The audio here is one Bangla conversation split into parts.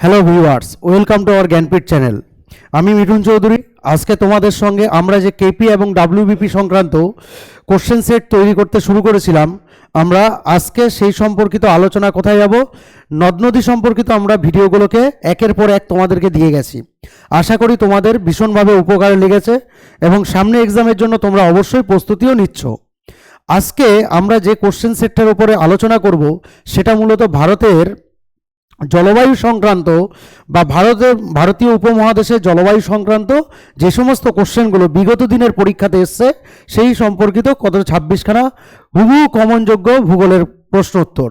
Hello viewers welcome to our Gyanpith channel আমি মিঠুন চৌধুরী, আজকে তোমাদের সঙ্গে আমরা যে কেপি এবং ডাব্লিউবিপি সংক্রান্ত কোশ্চেন সেট তৈরি করতে শুরু করেছিলাম, আমরা আজকে সেই সম্পর্কিত আলোচনা কোথায় যাব, নদ নদী সম্পর্কিত আমরা ভিডিওগুলোকে একের পর এক তোমাদেরকে দিয়ে গেছি। আশা করি তোমাদের ভীষণভাবে উপকারে লেগেছে এবং সামনে এক্সামের জন্য তোমরা অবশ্যই প্রস্তুতিও নিচ্ছ। আজকে আমরা যে কোশ্চেন সেটটার উপরে আলোচনা করব, সেটা মূলত ভারতের জলবায়ু সংক্রান্ত বা ভারতের, ভারতীয় উপমহাদেশে জলবায়ু সংক্রান্ত যে সমস্ত কোশ্চেনগুলো বিগত দিনের পরীক্ষাতে এসছে, সেই সম্পর্কিত কত ছাব্বিশখানা হুবু কমনযোগ্য ভূগোলের প্রশ্নোত্তর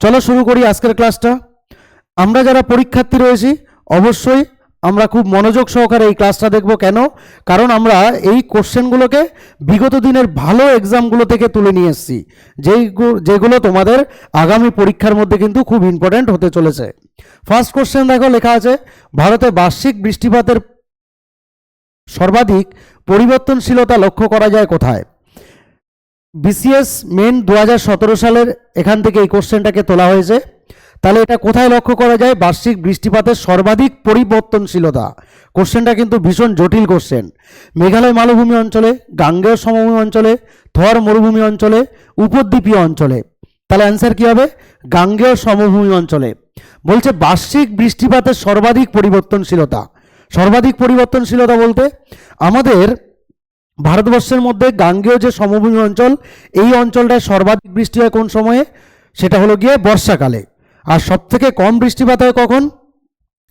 চলো শুরু করি আজকের ক্লাসটা আমরা যারা পরীক্ষার্থী রয়েছি, অবশ্যই আমরা খুব মনোযোগ সহকারে এই ক্লাসটা দেখব। কেন? কারণ আমরা এই কোশ্চেনগুলোকে বিগত দিনের ভালো এক্সামগুলো থেকে তুলে নিয়ে এসেছি। যেই যেগুলো তোমাদের আগামী পরীক্ষার মধ্যে কিন্তু খুব ইম্পর্ট্যান্ট হতে চলেছে। ফার্স্ট কোশ্চেন দেখো, লেখা আছে, ভারতে বার্ষিক বৃষ্টিপাতের সর্বাধিক পরিবর্তনশীলতা লক্ষ্য করা যায় কোথায়? বিসিএস মেন দু হাজার সতেরো সালের এখান থেকে এই কোশ্চেনটাকে তোলা হয়েছে। তাহলে এটা কোথায় লক্ষ্য করা যায়? বার্ষিক বৃষ্টিপাতের সর্বাধিক পরিবর্তনশীলতা। কোশ্চেনটা কিন্তু ভীষণ জটিল কোশ্চেন মেঘালয় মালভূমি অঞ্চলে, গাঙ্গেয় সমভূমি অঞ্চলে, থর মরুভূমি অঞ্চলে, উপদ্বীপীয় অঞ্চলে। তাহলে অ্যান্সার কী হবে? গাঙ্গেয় সমভূমি অঞ্চলে। বলছে বার্ষিক বৃষ্টিপাতের সর্বাধিক পরিবর্তনশীলতা। সর্বাধিক পরিবর্তনশীলতা বলতে আমাদের ভারতবর্ষের মধ্যে গাঙ্গেয় যে সমভূমি অঞ্চল, এই অঞ্চলটায় সর্বাধিক বৃষ্টি হয় কোন সময়ে? সেটা হলো গিয়ে বর্ষাকালে। আর সবথেকে কম বৃষ্টিপাত হয় কখন?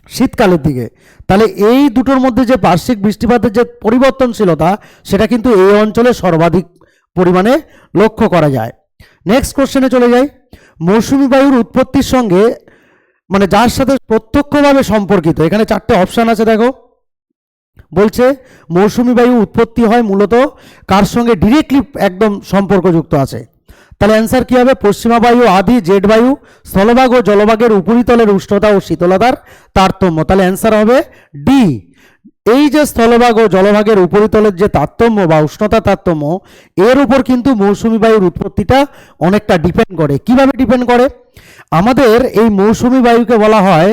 শীতকালের দিকে। তাহলে এই দুটোর মধ্যে যে বার্ষিক বৃষ্টিপাতের যে পরিবর্তনশীলতা, সেটা কিন্তু এই অঞ্চলে সর্বাধিক পরিমাণে লক্ষ্য করা যায়। নেক্সট কোশ্চেনে চলে যাই। মৌসুমি বায়ুর উৎপত্তির সঙ্গে মানে যার সাথে প্রত্যক্ষভাবে সম্পর্কিত, এখানে চারটে অপশান আছে দেখো। বলছে, মৌসুমি বায়ু উৎপত্তি হয় মূলত কার সঙ্গে ডিরেক্টলি একদম সম্পর্কযুক্ত আছে? তাহলে অ্যান্সার কী হবে? পশ্চিমা বায়ু, আদি, জেট বায়ু, স্থলভাগ ও জলভাগের উপরিতলের উষ্ণতা ও শীতলতার তারতম্য। তাহলে অ্যান্সার হবে ডি এই যে স্থলভাগ ও জলভাগের উপরিতলের যে তারতম্য বা উষ্ণতা তারতম্য, এর উপর কিন্তু মৌসুমি বায়ুর উৎপত্তিটা অনেকটা ডিপেন্ড করে। কীভাবে ডিপেন্ড করে? আমাদের এই মৌসুমি বায়ুকে বলা হয়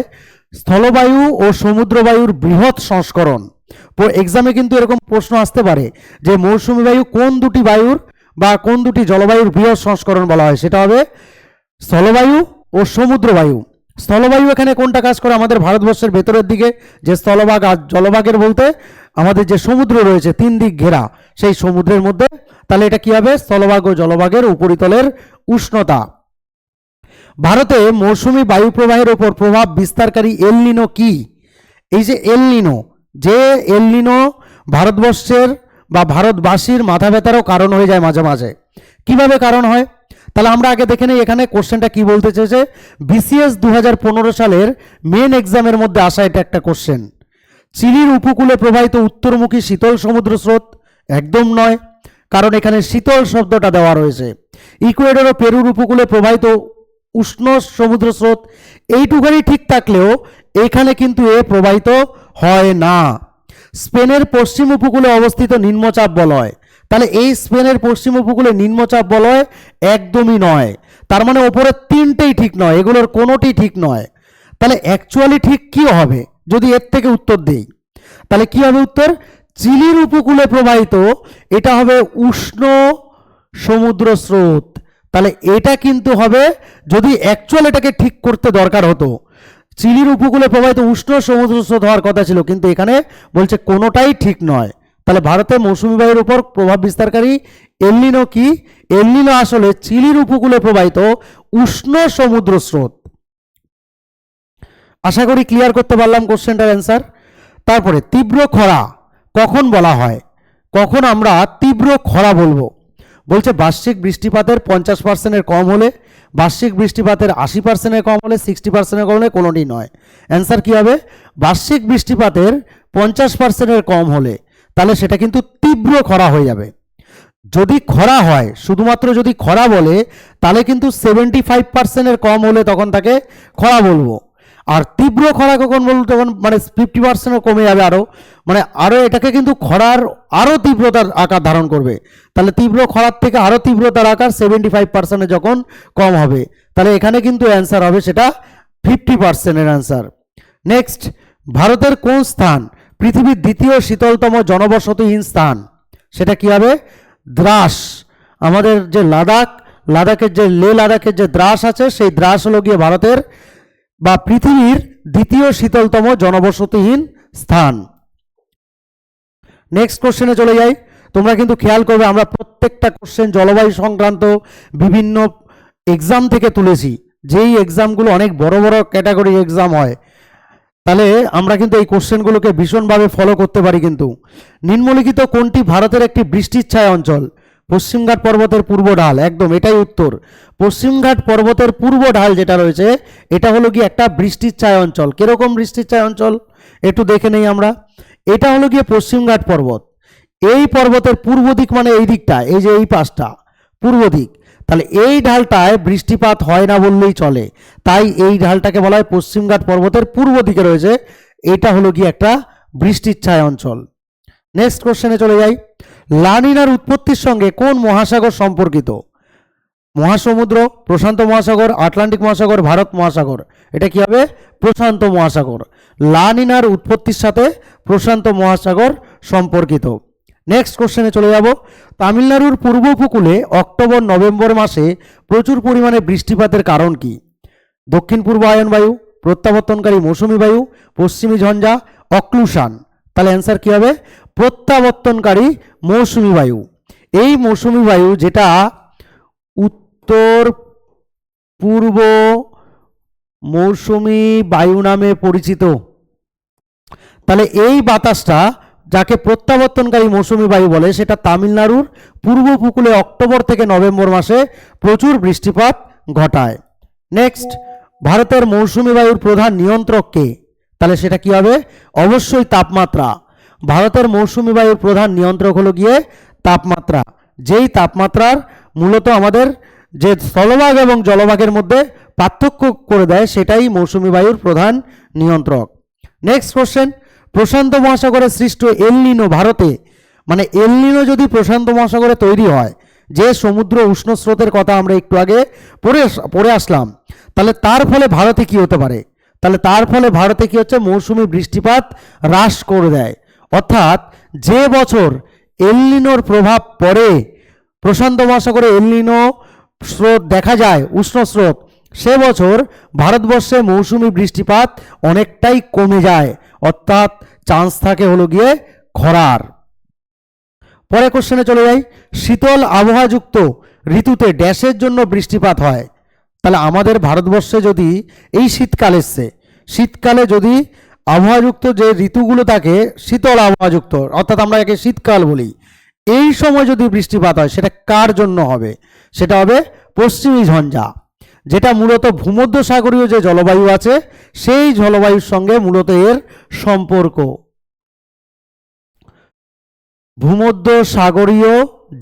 স্থলবায়ু ও সমুদ্রবায়ুর বৃহৎ সংস্করণ। এক্সামে কিন্তু এরকম প্রশ্ন আসতে পারে যে মৌসুমি বায়ু কোন দুটি বায়ুর বা কোন দুটি জলবায়ুর বৃহৎ সংস্করণ বলা হয়? সেটা হবে স্থলবায়ু ও সমুদ্রবায়ু। স্থলবায়ু এখানে কোনটা কাজ করে? আমাদের ভারতবর্ষের ভেতরের দিকে যে স্থলভাগ আর জলভাগের বলতে আমাদের যে সমুদ্র রয়েছে, তিন দিক ঘেরা, সেই সমুদ্রের মধ্যে, তাহলে এটা কি হবে? স্থলভাগ ও জলভাগের উপরিতলের উষ্ণতা। ভারতে মৌসুমি বায়ু প্রবাহের ওপর প্রভাব বিস্তারকারী এলনিনো কি? এই যে এলনিনো যে এলনিনো ভারতবর্ষের বা ভারতবাসীর মাথা ব্যথারও কারণ হয়ে যায় মাঝে মাঝে। কীভাবে কারণ হয়? তাহলে আমরা আগে দেখে নিই এখানে কোশ্চেনটা কি বলতে চেয়েছে? বিসিএস দু হাজার পনেরো সালের মেন এক্সামের মধ্যে আসা এটা একটা কোশ্চেন। চিলির উপকূলে প্রবাহিত উত্তরমুখী শীতল সমুদ্র স্রোত একদম নয়, কারণ এখানে শীতল শব্দটা দেওয়া রয়েছে। ইকুয়েডর ও পেরুর উপকূলে প্রবাহিত উষ্ণ সমুদ্র স্রোত এইটুখানি ঠিক থাকলেও এখানে কিন্তু এ প্রবাহিত হয় না। স্পেনের পশ্চিম উপকূলে অবস্থিত নিম্নচাপ বলয়। তাহলে এই স্পেনের পশ্চিম উপকূলে নিম্নচাপ বলয় একদমই নয়। তার মানে ওপরের তিনটেই ঠিক নয়, এগুলোর কোনোটি ঠিক নয়। তাহলে অ্যাকচুয়ালি ঠিক কি হবে? যদি এর থেকে উত্তর দেই। তাহলে কি হবে উত্তর? চিলির উপকূলে প্রবাহিত, এটা হবে উষ্ণ সমুদ্র স্রোত। তাহলে এটা কিন্তু হবে, যদি অ্যাকচুয়াল এটাকে ঠিক করতে দরকার হতো চিলির উপকূলে প্রবাহিত উষ্ণ সমুদ্র স্রোত হওয়ার কথা ছিল, কিন্তু এখানে বলছে কোনোটাই ঠিক নয়। তাহলে ভারতে মৌসুমি বায়ুর উপর প্রভাব বিস্তারকারী? এলনিনো কি? এলনিনো আসলে চিলির উপকূলে প্রবাহিত উষ্ণ সমুদ্র স্রোত। আশা করি ক্লিয়ার করতে পারলাম কোশ্চেনটার অ্যান্সার তারপরে, তীব্র খরা কখন বলা হয়? কখন আমরা তীব্র খরা বলব? বলছে বার্ষিক বৃষ্টিপাতের পঞ্চাশ পার্সেন্টের কম হলে, বার্ষিক বৃষ্টিপাতের আশি পার্সেন্টের কম হলে সিক্সটি পার্সেন্টের কম হলে কোনোটি নয়। অ্যান্সার কী হবে? বার্ষিক বৃষ্টিপাতের পঞ্চাশ পার্সেন্টের কম হলে, তাহলে সেটা কিন্তু তীব্র খরা হয়ে যাবে। যদি খরা হয়, শুধুমাত্র যদি খরা বলে, তাহলে কিন্তু সেভেন্টি ফাইভ পার্সেন্টের কম হলে তখন তাকে খরা বলব। আর তীব্র খরা কখন বলব তখন মানে ফিফটি পার্সেন্টও কমে যাবে আরও মানে আরও এটাকে কিন্তু খরার আরও তীব্রতার আকার ধারণ করবে। তাহলে তীব্র খরার থেকে আরও তীব্রতার আকার সেভেন্টি ফাইভ পার্সেন্টে যখন কম হবে, তাহলে এখানে কিন্তু অ্যান্সার হবে সেটা ফিফটি পার্সেন্টের অ্যান্সার নেক্সট ভারতের কোন স্থান পৃথিবীর দ্বিতীয় শীতলতম জনবসতিহীন স্থান? সেটা কি হবে? দ্রাস। আমাদের যে লাদাখ, লাদাখের যে লে লাদাখের যে দ্রাস আছে, সেই দ্রাস হলো গিয়ে ভারতের বা পৃথিবীর দ্বিতীয় শীতলতম জনবসতিহীন স্থান। নেক্সট কোশ্চেনে চলে যাই। তোমরা কিন্তু খেয়াল করবে, আমরা প্রত্যেকটা কোশ্চেন জলবায়ু সংক্রান্ত বিভিন্ন এক্সাম থেকে তুলেছি। যেই এক্সামগুলো অনেক বড় বড় ক্যাটাগরি এক্সাম হয়, তাহলে আমরা কিন্তু এই কোশ্চেনগুলোকে ভীষণভাবে ফলো করতে পারি কিন্তু। নিম্নলিখিত কোনটি ভারতের একটি বৃষ্টির ছায়া অঞ্চল? পশ্চিমঘাট পর্বতের পূর্ব ঢাল, একদম এটাই উত্তর। পশ্চিমঘাট পর্বতের পূর্ব ঢাল যেটা রয়েছে, এটা হলো কি একটা বৃষ্টির ছায়া অঞ্চল। কীরকম বৃষ্টির ছায়া অঞ্চল? একটু দেখে নেই আমরা। এটা হলো গিয়ে পশ্চিমঘাট পর্বত। এই পর্বতের পূর্ব দিক মানে এই দিকটা, এই যে এই পাশটা, পূর্ব দিক। তাহলে এই ঢালটায় বৃষ্টিপাত হয় না বললেই চলে। তাই এই ঢালটাকে বলা হয় পশ্চিমঘাট পর্বতের পূর্ব দিকে রয়েছে। এটা হলো গিয়ে একটা বৃষ্টির ছায়া অঞ্চল। নেক্সট কোশ্চেনে চলে যাই। লানিনার উৎপত্তির সঙ্গে কোন মহাসাগর সম্পর্কিত? মহাসমুদ্র, প্রশান্ত মহাসাগর, আটলান্টিক মহাসাগর, ভারত মহাসাগর। এটা কি হবে? প্রশান্ত মহাসাগর। লানিনার উৎপত্তির সাথে প্রশান্ত মহাসাগর সম্পর্কিত। নেক্সট কোশ্চেনে চলে যাব। তামিলনাড়ুর পূর্ব উপকূলে অক্টোবর, নভেম্বর মাসে প্রচুর পরিমাণে বৃষ্টিপাতের কারণ কি? দক্ষিণ পূর্ব আয়ন বায়ু, প্রত্যাবর্তনকারী মৌসুমি বায়ু, পশ্চিমী ঝঞ্ঝা, অক্লুশান। তাহলে অ্যান্সার কী হবে? প্রত্যাবর্তনকারী মৌসুমি বায়ু। এই মৌসুমি বায়ু যেটা উত্তর পূর্ব মৌসুমি বায়ু নামে পরিচিত। তাহলে এই বাতাসটা যাকে প্রত্যাবর্তনকারী মৌসুমি বায়ু বলে, সেটা তামিলনাড়ুর পূর্ব উপকূলে অক্টোবর থেকে নভেম্বর মাসে প্রচুর বৃষ্টিপাত ঘটায়। নেক্সট, ভারতের মৌসুমি বায়ুর প্রধান নিয়ন্ত্রক কে? তাহলে সেটা কি হবে? অবশ্যই তাপমাত্রা। ভারতের মৌসুমি বায়ুর প্রধান নিয়ন্ত্রক হলো গিয়ে তাপমাত্রা। যেই তাপমাত্রার মূলত আমাদের যে স্থলভাগ এবং জলভাগের মধ্যে পার্থক্য করে দেয়, সেটাই মৌসুমি বায়ুর প্রধান নিয়ন্ত্রক। নেক্সট কোশ্চেন প্রশান্ত মহাসাগরে সৃষ্ট এলনিনো ভারতে মানে এলনিনো যদি প্রশান্ত মহাসাগরে তৈরি হয়, যে সমুদ্র উষ্ণ স্রোতের কথা আমরা একটু আগে পড়ে পড়ে আসলাম, তাহলে তার ফলে ভারতে কি হতে পারে? তাহলে তার ফলে ভারতে কি হচ্ছে? মৌসুমি বৃষ্টিপাত হ্রাস করে দেয়। অর্থাৎ যে বছর এলনিনোর প্রভাব পড়ে, প্রশান্ত মহাসাগরে এলনিনো স্রোত দেখা যায়, উষ্ণ স্রোত, সে বছর ভারতবর্ষে মৌসুমি বৃষ্টিপাত অনেকটাই কমে যায়। অর্থাৎ চান্স থাকে হলো গিয়ে খরার। পরে কোশ্চেনে চলে যাই। শীতল আবহাওয়াযুক্ত ঋতুতে ড্যাশের জন্য বৃষ্টিপাত হয়। তাহলে আমাদের ভারতবর্ষে যদি এই শীতকাল এসছে, শীতকালে যদি আবহাওয়াযুক্ত যে ঋতুগুলো থাকে, শীতল আবহাওয়াযুক্ত, অর্থাৎ আমরা একে শীতকাল বলি। এই সময় যদি বৃষ্টিপাত হয়, সেটা কার জন্য হবে? সেটা হবে পশ্চিমী ঝঞ্ঝা, যেটা মূলত ভূমধ্যসাগরীয় যে জলবায়ু আছে, সেই জলবায়ুর সঙ্গে মূলত এর সম্পর্ক। ভূমধ্য সাগরীয়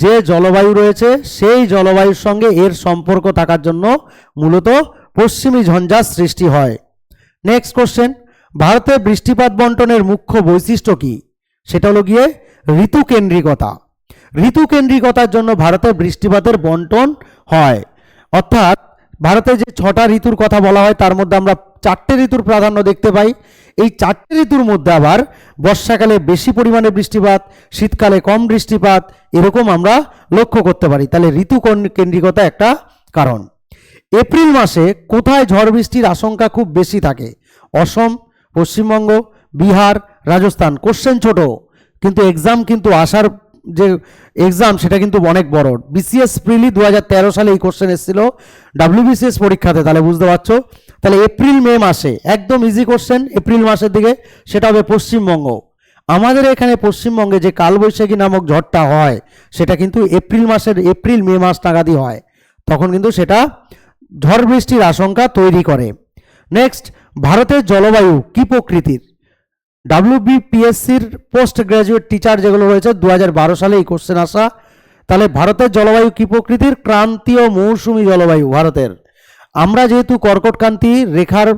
যে জলবায়ু রয়েছে, সেই জলবায়ুর সঙ্গে এর সম্পর্ক থাকার জন্য মূলত পশ্চিমী ঝঞ্ঝার সৃষ্টি হয়। নেক্সট কোশ্চেন ভারতে বৃষ্টিপাত বন্টনের মুখ্য বৈশিষ্ট্য কি? সেটা হলো গিয়ে ঋতুকেন্দ্রিকতা। ঋতুকেন্দ্রিকতার জন্য ভারতে বৃষ্টিপাতের বন্টন হয়। অর্থাৎ ভারতে যে ছটা ঋতুর কথা বলা হয়, তার মধ্যে আমরা চারটে ঋতুর প্রাধান্য দেখতে পাই। এই চারটে ঋতুর মধ্যে আবার বর্ষাকালে বেশি পরিমাণে বৃষ্টিপাত, শীতকালে কম বৃষ্টিপাত, এরকম আমরা লক্ষ্য করতে পারি। তাহলে ঋতু কেন্দ্রিকতা একটা কারণ। এপ্রিল মাসে কোথায় ঝড় বৃষ্টির আশঙ্কা খুব বেশি থাকে? অসম পশ্চিমবঙ্গ, বিহার, রাজস্থান কোশ্চেন ছোট, কিন্তু এক্সাম কিন্তু আসার যে এক্সাম সেটা কিন্তু অনেক বড়। বিসিএস প্রিলি দু হাজার তেরো সালে এই কোশ্চেন এসেছিল ডাব্লিউবিসিএস পরীক্ষাতে, তাহলে বুঝতে পারছ? তাহলে এপ্রিল মে মাসে, একদম ইজি কোশ্চেন এপ্রিল মাসের দিকে, সেটা হবে পশ্চিমবঙ্গ। আমাদের এখানে পশ্চিমবঙ্গে যে কালবৈশাখী নামক ঝড়টা হয়, সেটা কিন্তু এপ্রিল মাসের এপ্রিল মে মাস নাগাদই হয়। তখন কিন্তু সেটা ঝড় বৃষ্টির আশঙ্কা তৈরি করে। নেক্সট ভারতের জলবায়ু কি প্রকৃতির? ডাব্লিউবিপিএসসির পোস্ট গ্র্যাজুয়েট টিচার যেগুলো রয়েছে দু হাজার বারো সালে এই কোশ্চেন আসা। তাহলে ভারতের জলবায়ু কি প্রকৃতির? ক্রান্তীয় মৌসুমী জলবায়ু ভারতের। আমরা যেহেতু কর্কটক্রান্তি, রেখার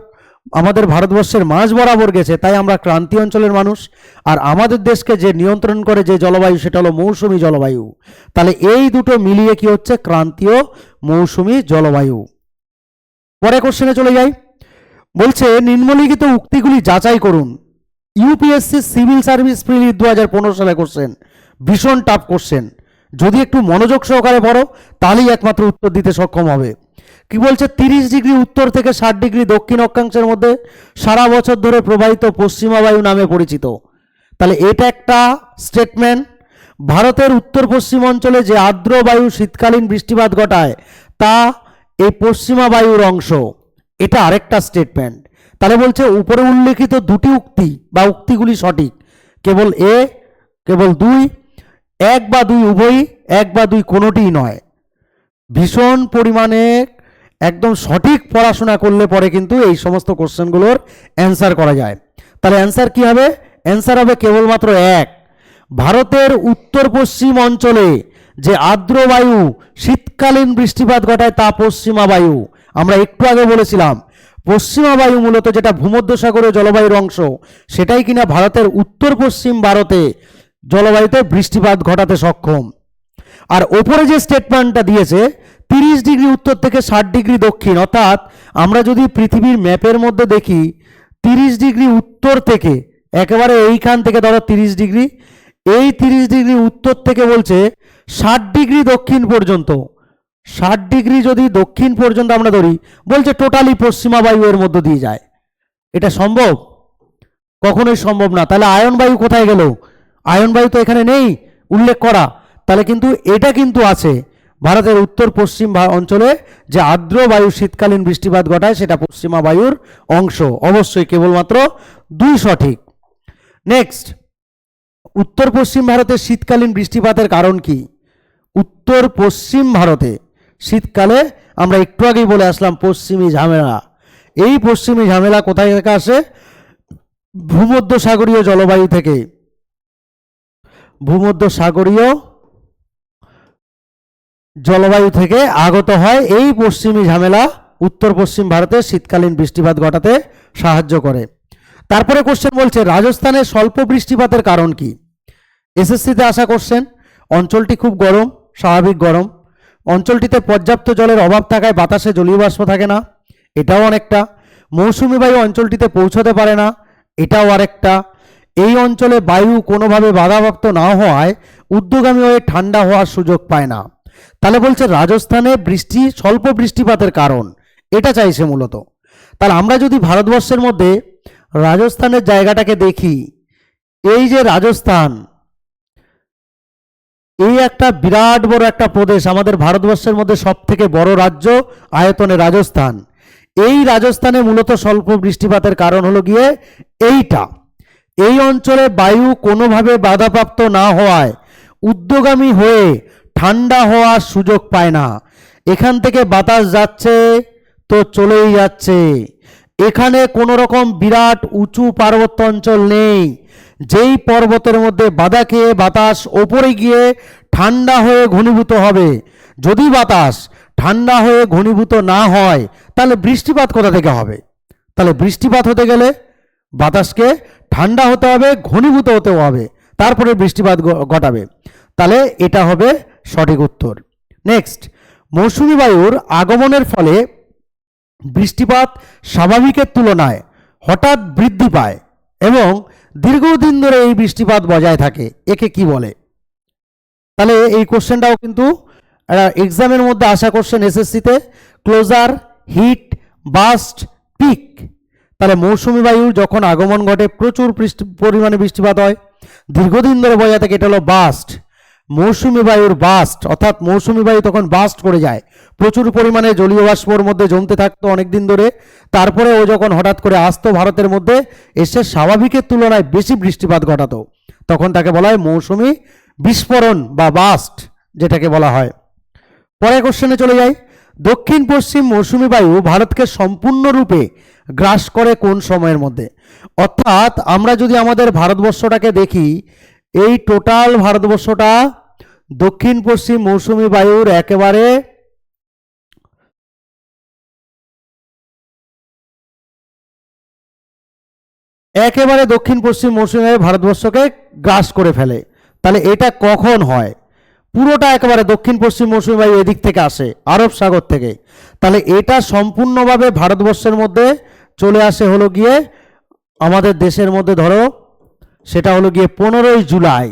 আমাদের ভারতবর্ষের মাঝ বরাবর গেছে, তাই আমরা ক্রান্তি অঞ্চলের মানুষ। আর আমাদের দেশকে যে নিয়ন্ত্রণ করে যে জলবায়ু, সেটা হলো মৌসুমি জলবায়ু। তাহলে এই দুটো মিলিয়ে কি হচ্ছে? ক্রান্তীয় মৌসুমি জলবায়ু। পরে কোশ্চেনে চলে যাই। বলছে, নিম্নলিখিত উক্তিগুলি যাচাই করুন। ইউপিএসসি সিভিল সার্ভিস প্রিলি দু হাজার পনেরো সালে কোশ্চেন ভীষণ টাফ কোশ্চেন যদি একটু মনোযোগ সহকারে পড়ো, তাহলেই একমাত্র উত্তর দিতে সক্ষম হবে। কি বলছে, তিরিশ ডিগ্রি উত্তর থেকে ষাট ডিগ্রি দক্ষিণ অক্ষাংশের মধ্যে সারা বছর ধরে প্রবাহিত পশ্চিমা বায়ু নামে পরিচিত। তাহলে এটা একটা স্টেটমেন্ট ভারতের উত্তর পশ্চিম অঞ্চলে যে আর্দ্র বায়ু শীতকালীন বৃষ্টিপাত ঘটায়, তা এই পশ্চিমা বায়ুর অংশ। এটা আরেকটা স্টেটমেন্ট তাহলে বলছে, উপরে উল্লেখিত দুটি উক্তি বা উক্তিগুলি সঠিক। কেবল এ, কেবল দুই, এক বা দুই উভয়ই, এক বা দুই কোনোটিই নয়। ভীষণ পরিমাণে একদম সঠিক পড়াশোনা করলে পরে কিন্তু এই সমস্ত কোশ্চেনগুলোর অ্যান্সার করা যায়। তাহলে অ্যান্সার কি হবে? অ্যান্সার হবে কেবলমাত্র এক। ভারতের উত্তর পশ্চিম অঞ্চলে যে আর্দ্র বায়ু, শীতকালীন বৃষ্টিপাত ঘটায় তা পশ্চিমা বায়ু। আমরা একটু আগে বলেছিলাম, পশ্চিমা বায়ু মূলত যেটা ভূমধ্যসাগরীয় জলবায়ুর অংশ, সেটাই কিনা ভারতের উত্তর পশ্চিম ভারতে জলবায়ুতে বৃষ্টিপাত ঘটাতে সক্ষম। আর ওপরে যে স্টেটমেন্টটা দিয়েছে, তিরিশ ডিগ্রি উত্তর থেকে ষাট ডিগ্রি দক্ষিণ, অর্থাৎ আমরা যদি পৃথিবীর ম্যাপের মধ্যে দেখি, তিরিশ ডিগ্রি উত্তর থেকে, একেবারে এইখান থেকে ধরো তিরিশ ডিগ্রি, এই তিরিশ ডিগ্রি উত্তর থেকে বলছে ষাট ডিগ্রি দক্ষিণ পর্যন্ত ষাট ডিগ্রি যদি দক্ষিণ পর্যন্ত আমরা ধরি, বলছে টোটালি পশ্চিমা বায়ু এর মধ্য দিয়ে যায়। এটা সম্ভব? কখনোই সম্ভব না। তাহলে আয়ন বায়ু কোথায় গেল? আয়ন বায়ু তো এখানে নেই, উল্লেখ করা। তাহলে কিন্তু এটা কিন্তু আছে। ভারতের উত্তর পশ্চিম অঞ্চলে যে আর্দ্র বায়ু শীতকালীন বৃষ্টিপাত ঘটায়, সেটা পশ্চিমা বায়ুর অংশ। অবশ্যই কেবলমাত্র দুই সঠিক। নেক্সট উত্তর পশ্চিম ভারতে শীতকালীন বৃষ্টিপাতের কারণ কি? উত্তর পশ্চিম ভারতে শীতকালে আমরা একটু আগেই বলে আসলাম পশ্চিমী ঝামেলা। এই পশ্চিমী ঝামেলা কোথায় থেকে আসে? ভূমধ্য সাগরীয় জলবায়ু থেকে। ভূমধ্য সাগরীয় জলবায়ু থেকে আগত হয় এই পশ্চিমী ঝামেলা উত্তর পশ্চিম ভারতে শীতকালীন বৃষ্টিপাত ঘটাতে সাহায্য করে। তারপরে কোশ্চেন বলছে, রাজস্থানে স্বল্প বৃষ্টিপাতের কারণ কি? এসএসসিতে আসা কোশ্চেন অঞ্চলটি খুব গরম, স্বাভাবিক গরম। অঞ্চলটিতে পর্যাপ্ত জলের অভাব থাকায় বাতাসে জলীয় বাষ্প থাকে না। এটাও অনেকটা। মৌসুমি বায়ু অঞ্চলটিতে পৌঁছতে পারে না। এটাও আরেকটা। এই অঞ্চলে বায়ু কোনোভাবে বাধাপ্রাপ্ত না হওয়ায় উদ্যোগামী হয়ে ঠান্ডা হওয়ার সুযোগ পায় না। তাহলে বলছে রাজস্থানে বৃষ্টি, স্বল্প বৃষ্টিপাতের কারণ। এটা চাইছে মূলত। তাহলে আমরা যদি ভারতবর্ষের মধ্যে রাজস্থানের জায়গাটাকে দেখি, এই যে রাজস্থান এই একটা বিরাট বড় একটা প্রদেশ, আমাদের ভারতবর্ষের মধ্যে সব থেকে বড় রাজ্য আয়তনে রাজস্থান। এই রাজস্থানে মূলত স্বল্প বৃষ্টিপাতের কারণ হলো গিয়ে এইটা। এই অঞ্চলে বায়ু কোনোভাবে বাধাপ্রাপ্ত না হওয়ায় উদ্যোগামী হয়ে ঠান্ডা হওয়ার সুযোগ পায় না। এখান থেকে বাতাস যাচ্ছে তো চলেই যাচ্ছে। এখানে কোনো রকম বিরাট উঁচু পার্বত্য অঞ্চল নেই। যেই পর্বতের মধ্যে বাধা খেয়ে বাতাস ওপরে গিয়ে ঠান্ডা হয়ে ঘনীভূত হবে। যদি বাতাস ঠান্ডা হয়ে ঘনীভূত না হয়, তাহলে বৃষ্টিপাত কোথা থেকে হবে? তাহলে বৃষ্টিপাত হতে গেলে বাতাসকে ঠান্ডা হতে হবে, ঘনীভূত হতেও হবে। তারপরে বৃষ্টিপাত ঘটাবে। তাহলে এটা হবে সঠিক উত্তর। নেক্সট মৌসুমি বায়ুর আগমনের ফলে বৃষ্টিপাত স্বাভাবিকের তুলনায় হঠাৎ বৃদ্ধি পায় এবং দীর্ঘদিন ধরে এই বৃষ্টিপাত বজায় থাকে। একে কি বলে? তাহলে এই কোশ্চেনটাও কিন্তু এক্সামের মধ্যে আসা কোশ্চেন এসএসসিতে, ক্লোজার, হিট, বাস্ট, পিক। তাহলে মৌসুমি বায়ুর যখন আগমন ঘটে, প্রচুর পরিমাণে বৃষ্টিপাত হয়। দীর্ঘদিন ধরে বজায় থাকে, এটা হলো বাস্ট। মৌসুমি বায়ুর বাস্ট অর্থাৎ মৌসুমি বায়ু তখন বাস্ট করে যায়। প্রচুর পরিমাণে জলীয় বাষ্পর মধ্যে জমতে থাকতো অনেক দিন ধরে। তারপরে ও যখন হঠাৎ করে আসতো ভারতের মধ্যে, এসে স্বাভাবিকের তুলনায় বেশি বৃষ্টিপাত ঘটাতো। তখন তাকে বলা হয় মৌসুমি বিস্ফোরণ বা বাস্ট যেটাকে বলা হয়। পরের কোশ্চেনে চলে যাই। দক্ষিণ পশ্চিম মৌসুমি বায়ু ভারতকে সম্পূর্ণরূপে গ্রাস করে কোন সময়ের মধ্যে? অর্থাৎ আমরা যদি আমাদের ভারতবর্ষটাকে দেখি, এই টোটাল ভারতবর্ষটা দক্ষিণ পশ্চিম মৌসুমি বায়ুর একেবারে একেবারে দক্ষিণ পশ্চিম মৌসুমি ভারতবর্ষকে গ্রাস করে ফেলে। তাহলে এটা কখন হয়? পুরোটা একেবারে দক্ষিণ পশ্চিম মৌসুমি বায়ু এদিক থেকে আসে, আরব সাগর থেকে। তাহলে এটা সম্পূর্ণভাবে ভারতবর্ষের মধ্যে চলে আসে হলো গিয়ে আমাদের দেশের মধ্যে ধরো, সেটা হলো গিয়ে পনেরোই জুলাই।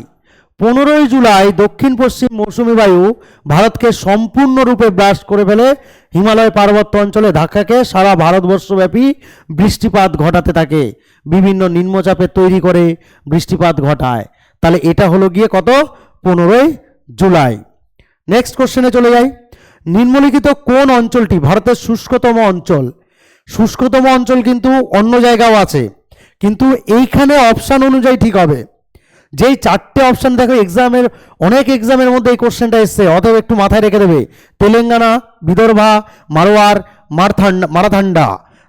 পনেরোই জুলাই দক্ষিণ পশ্চিম মৌসুমি বায়ু ভারতকে সম্পূর্ণরূপে ব্রাশ করে ফেলে। হিমালয় পার্বত্য অঞ্চলে ধাক্কাকে সারা ভারতবর্ষব্যাপী বৃষ্টিপাত ঘটাতে থাকে। বিভিন্ন নিম্নচাপে তৈরি করে বৃষ্টিপাত ঘটায়। তাহলে এটা হলো গিয়ে কত? পনেরোই জুলাই। নেক্সট কোশ্চেনে চলে যাই। নিম্নলিখিত কোন অঞ্চলটি ভারতের শুষ্কতম অঞ্চল? শুষ্কতম অঞ্চল কিন্তু অন্য জায়গাও আছে। কিন্তু এইখানে অপশান অনুযায়ী ঠিক হবে। যেই চারটে অপশান দেখো এক্সামের অনেক এক্সামের মধ্যে এই কোশ্চেনটা এসছে। অতএব একটু মাথায় রেখে দেবে। তেলেঙ্গানা, বিদর্ভা, মারোয়ার, মারথান্ডা মারাথান্ডা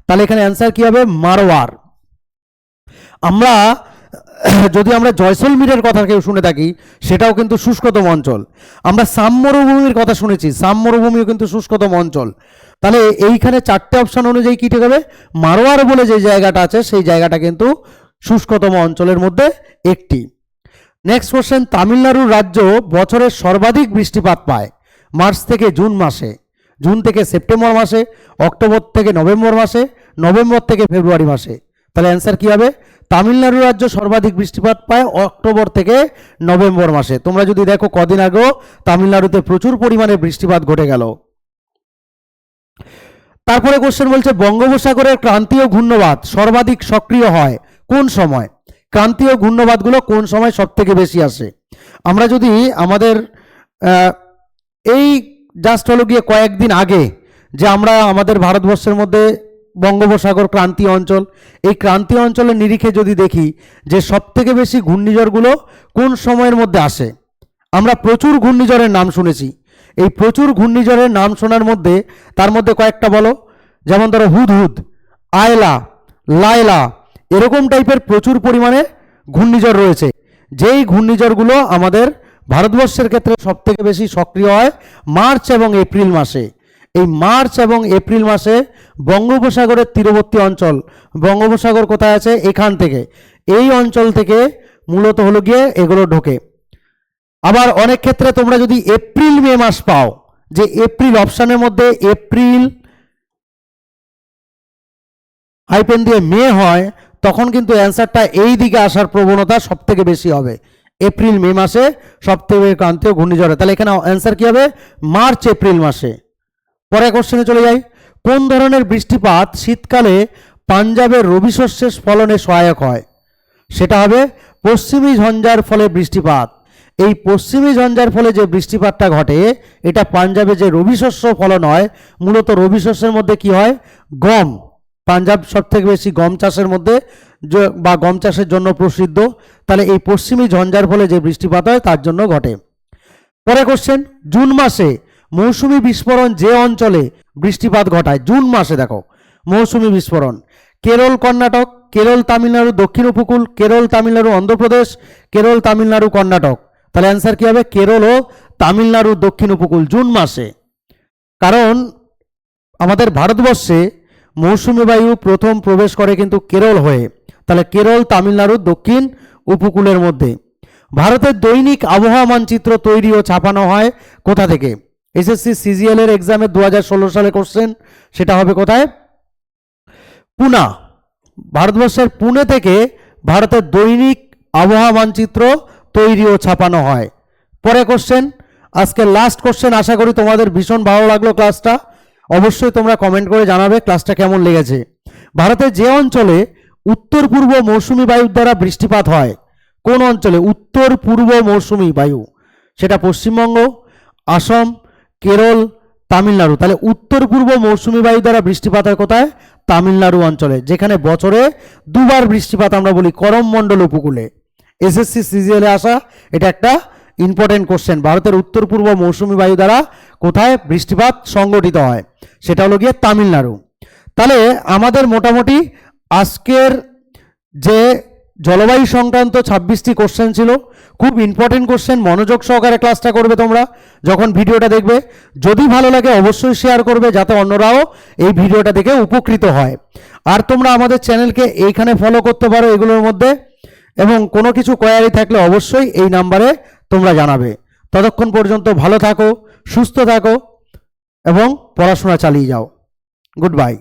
তাহলে এখানে অ্যান্সার কি হবে? মারোয়ার। আমরা, যদি আমরা জয়সলমীরের কথা কেউ শুনে থাকি, সেটাও কিন্তু শুষ্কতম অঞ্চল। আমরা সাম মরুভূমির কথা শুনেছি। সাম মরুভূমিও কিন্তু শুষ্কতম অঞ্চল। তাহলে এইখানে চারটে অপশান অনুযায়ী কী ঠিক হবে? মারোয়ার বলে যে জায়গাটা আছে, সেই জায়গাটা কিন্তু শুষ্কতম অঞ্চলের মধ্যে একটি। নেক্সট কোশ্চেন তামিলনাড়ুর রাজ্য বছরের সর্বাধিক বৃষ্টিপাত পায় মার্চ থেকে জুন মাসে। জুন থেকে সেপ্টেম্বর মাসে অক্টোবর থেকে নভেম্বর মাসে নভেম্বর থেকে ফেব্রুয়ারি মাসে। তাহলে অ্যান্সার কী হবে? তামিলনাড়ু রাজ্য সর্বাধিক বৃষ্টিপাত পায় অক্টোবর থেকে নভেম্বর মাসে। তোমরা যদি দেখো কদিন আগেও তামিলনাড়ুতে প্রচুর পরিমাণে বৃষ্টিপাত ঘটে গেল। তারপরে কোশ্চেন বলছে, বঙ্গোপসাগরের ক্রান্তীয় ঘূর্ণবাদ সর্বাধিক সক্রিয় হয় কোন সময়? ক্রান্তীয় ঘূর্ণবাদগুলো কোন সময় সব থেকে বেশি আসে? আমরা যদি আমাদের এই জাস্ট হলো গিয়ে কয়েকদিন আগে যে আমরা আমাদের ভারতবর্ষের মধ্যে বঙ্গোপসাগর ক্রান্তীয় অঞ্চল, এই ক্রান্তীয় অঞ্চলের নিরিখে যদি দেখি যে সব থেকে বেশি ঘূর্ণিঝড়গুলো কোন সময়ের মধ্যে আসে? আমরা প্রচুর ঘূর্ণিঝড়ের নাম শুনেছি। এই প্রচুর ঘূর্ণিঝড়ের নাম শোনার মধ্যে, তার মধ্যে কয়েকটা বলো। যেমন ধরো হুদহুদ, আয়লা, লায়লা এরকম টাইপের প্রচুর পরিমাণে ঘূর্ণিঝড় রয়েছে। যেই ঘূর্ণিঝড়গুলো আমাদের ভারতবর্ষের ক্ষেত্রে সবথেকে বেশি সক্রিয় হয় মার্চ এবং এপ্রিল মাসে। এই মার্চ এবং এপ্রিল মাসে বঙ্গোপসাগরের তীরবর্তী অঞ্চল, বঙ্গোপসাগর কোথায় আছে? এখান থেকে। এই অঞ্চল থেকে মূলত হলো গিয়ে এগুলো ঢোকে। আবার অনেক ক্ষেত্রে তোমরা যদি এপ্রিল, মে মাস পাও, যে এপ্রিল অপশানের মধ্যে এপ্রিল, হাইপেন দিয়ে মে হয় তখন কিন্তু অ্যান্সারটা এই দিকে আসার প্রবণতা সব থেকে বেশি হবে। এপ্রিল, মে মাসে সব থেকে ক্রান্তীয় ঘূর্ণিঝড়ে। তাহলে এখানে অ্যান্সার কি হবে? মার্চ, এপ্রিল মাসে। পরে কোশ্চেনে চলে যাই। কোন ধরনের বৃষ্টিপাত শীতকালে পাঞ্জাবের রবি শস্যের ফলনে সহায়ক হয়? সেটা হবে পশ্চিমী ঝঞ্ঝার ফলে বৃষ্টিপাত। এই পশ্চিমী ঝঞ্ঝার ফলে যে বৃষ্টিপাতটা ঘটে, এটা পাঞ্জাবে যে রবি শস্য ফলন হয়, মূলত রবি শস্যের মধ্যে কি হয়? গম। পাঞ্জাব সব থেকে বেশি গম চাষের মধ্যে বা গম চাষের জন্য প্রসিদ্ধ। তাহলে এই পশ্চিমী ঝঞ্ঝার ফলে যে বৃষ্টিপাত হয় তার জন্য ঘটে। পরে কোশ্চেন জুন মাসে মৌসুমি বিস্ফোরণ যে অঞ্চলে বৃষ্টিপাত ঘটায়? জুন মাসে দেখো, মৌসুমি বিস্ফোরণ। কেরল কর্ণাটক, কেরল তামিলনাড়ু দক্ষিণ উপকূল, কেরল তামিলনাড়ু অন্ধ্রপ্রদেশ, কেরল তামিলনাড়ু কর্ণাটক। তাহলে অ্যান্সার কি হবে? কেরল ও তামিলনাড়ু দক্ষিণ উপকূল জুন মাসে। কারণ আমাদের ভারতবর্ষে মৌসুমি বায়ু প্রথম প্রবেশ করে কিন্তু কেরল হয়ে, তাহলে কেরল, তামিলনাড়ু, দক্ষিণ উপকূলের মধ্যে। ভারতের দৈনিক আবহাওয়া মানচিত্র তৈরি ও ছাপানো হয় কোথা থেকে? এসএসসি সিজিএল এর এক্সামে দু হাজার ষোলো সালে কোশ্চেন সেটা হবে কোথায়? পুনা। ভারতবর্ষের পুনে থেকে ভারতের দৈনিক আবহাওয়া মানচিত্র তৈরি ও ছাপানো হয়। পরে কোশ্চেন আজকে লাস্ট কোশ্চেন আশা করি তোমাদের ভীষণ ভালো লাগল ক্লাসটা অবশ্যই তোমরা কমেন্ট করে জানাবে ক্লাসটা কেমন লেগেছে। ভারতের যে অঞ্চলে উত্তর পূর্ব মৌসুমি বায়ুর দ্বারা বৃষ্টিপাত হয়, কোন অঞ্চলে? উত্তর পূর্ব মৌসুমি বায়ু। সেটা পশ্চিমবঙ্গ, আসাম, কেরল, তামিলনাড়ু। তাহলে উত্তর পূর্ব মৌসুমি বায়ু দ্বারা বৃষ্টিপাত হয় কোথায়? তামিলনাড়ু অঞ্চলে, যেখানে বছরে দুবার বৃষ্টিপাত আমরা বলি করমমণ্ডল উপকূলে। এসএসসি সিজিএলে আসা, এটা একটা ইম্পর্টেন্ট কোশ্চেন ভারতের উত্তর পূর্ব মৌসুমি বায়ু দ্বারা কোথায় বৃষ্টিপাত সংগঠিত হয়? সেটা হলো গিয়ে তামিলনাড়ু। তাহলে আমাদের মোটামুটি আজকের যে জলবায়ু সংক্রান্ত ছাব্বিশটি কোশ্চেন ছিল, খুব ইম্পর্টেন্ট কোশ্চেন মনোযোগ সহকারে ক্লাসটা করবে তোমরা, যখন ভিডিওটা দেখবে। যদি ভালো লাগে অবশ্যই শেয়ার করবে, যাতে অন্যরাও এই ভিডিওটা দেখে উপকৃত হয়। আর তোমরা আমাদের চ্যানেলকে এইখানে ফলো করতে পারো এগুলোর মধ্যে। এবং কোনো কিছু কোয়ারি থাকলে অবশ্যই এই নাম্বারে তোমরা জানাবে। ততক্ষণ পর্যন্ত ভালো থাকো সুস্থ থাকো এবং পড়াশোনা চালিয়ে যাও। Good bye